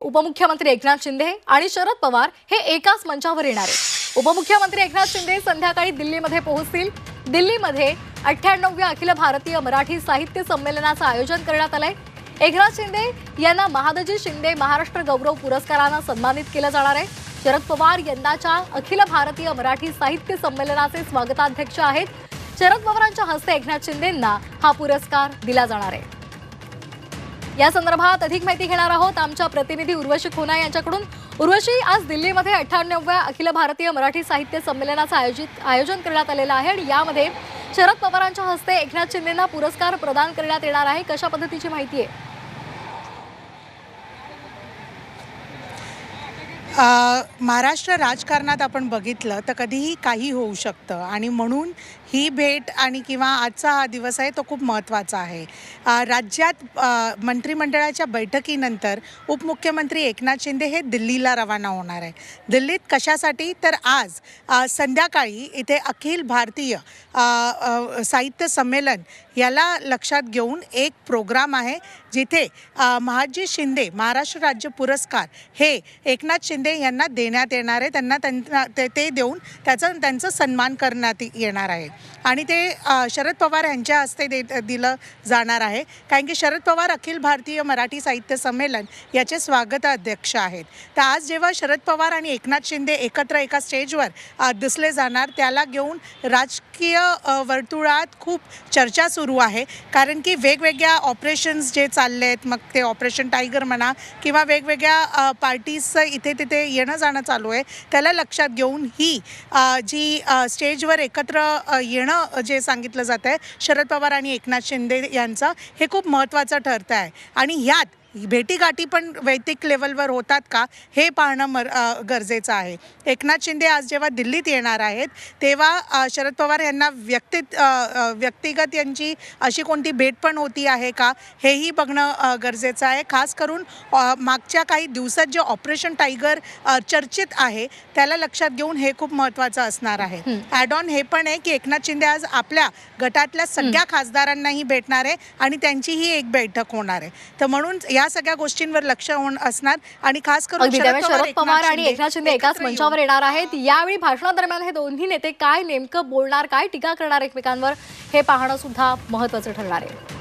उपमुख्यमंत्री एकनाथ शिंदे आणि शरद पवार हे एकाच मंचावर येणार आहेत. उपमुख्यमंत्री एकनाथ शिंदे संध्याकाळी दिल्लीमध्ये पोहोचतील. दिल्लीमध्ये अठ्ठ्याण्णवव्या अखिल भारतीय मराठी साहित्य संमेलनाचं आयोजन करण्यात आलंय. एकनाथ शिंदे यांना महादजी शिंदे महाराष्ट्र गौरव पुरस्कारानं सन्मानित केलं जाणार आहे. शरद पवार यंदाच्या अखिल भारतीय मराठी साहित्य संमेलनाचे स्वागताध्यक्ष आहेत. शरद पवारांच्या हस्ते एकनाथ शिंदेंना हा पुरस्कार दिला जाणार आहे. या संदर्भात अधिक माहिती घेणार आहोत आमच्या प्रतिनिधी उर्वशी खुना यांच्याकडून. उर्वशी आज दिल्लीमध्ये अठ्ठ्याण्णव्या अखिल भारतीय मराठी साहित्य संमेलनाचं आयोजित आयोजन करण्यात आलेलं आहे आणि यामध्ये शरद पवारांच्या हस्ते एकनाथ शिंदेंना पुरस्कार प्रदान करण्यात येणार आहे. कशा पद्धतीची माहिती आहे? महाराष्ट्र राजकारणात आपण बघितलं तर कधीही काही होऊ शकतं. आणि म्हणून ही भेट आणि किंवा आजचा हा दिवस आहे तो खूप महत्त्वाचा आहे. राज्यात मंत्रिमंडळाच्या बैठकीनंतर उपमुख्यमंत्री एकनाथ शिंदे हे दिल्लीला रवाना होणार आहे. दिल्लीत कशासाठी? तर आज संध्याकाळी इथे अखिल भारतीय साहित्य संमेलन याला लक्षात घेऊन एक प्रोग्राम आहे जिथे महाजी शिंदे महाराष्ट्र राज्य पुरस्कार हे एकनाथ शिंदे यांना देण्यात येणार आहे. त्यांना त्यांना ते ते देऊन त्याचं त्यांचं सन्मान करण्यात येणार आहे. आणि ते शरद पवार यांच्या हस्ते दे दिलं जाणार आहे. कारण की शरद पवार अखिल भारतीय मराठी साहित्य संमेलन याचे स्वागत अध्यक्ष आहेत. तर आज जेव्हा शरद पवार आणि एकनाथ शिंदे एकत्र एका स्टेजवर दिसले जाणार त्याला घेऊन राजकीय वर्तुळात खूप चर्चा सुरू आहे. कारण की वेगवेगळ्या ऑपरेशन्स जे चालले आहेत मग ते ऑपरेशन टायगर म्हणा किंवा वेगवेगळ्या पार्टीजचं इथे तिथे येणं जाणं चालू आहे. त्याला लक्षात घेऊन ही जी स्टेजवर एकत्र येणं जे सांगितलं जातं आहे शरद पवार आणि एकनाथ शिंदे यांचं हे खूप महत्त्वाचं ठरतं आहे आणि ह्यात भेटीगाठी पण वैयक्तिक लेवलवर होतात का? हे पाहणं मर गरजेचं आहे. एकनाथ शिंदे आज जेव्हा दिल्लीत येणार आहेत तेव्हा शरद पवार यांना व्यक्तित व्यक्तिगत यांची अशी कोणती भेट पण होती आहे का? हेही बघणं गरजेचं आहे. खास करून मागच्या काही दिवसात जे ऑपरेशन टायगर चर्चेत आहे त्याला लक्षात घेऊन हे खूप महत्त्वाचं असणार आहे. ॲड ऑन हे पण आहे की एकनाथ शिंदे आज आपल्या गटातल्या सगळ्या खासदारांनाही भेटणार आहे आणि त्यांचीही एक बैठक होणार आहे. तर म्हणून या सगळ्या गोष्टींवर लक्ष असणार आणि खास करून शरद पवार आणि एकनाथ शिंदे एकाच मंचावर येणार आहेत. यावेळी भाषणादरम्यान हे दोन्ही नेते काय नेमकं बोलणार काय टीका करणार एकमेकांवर हे पाहणं सुद्धा महत्वाचं ठरणार आहे.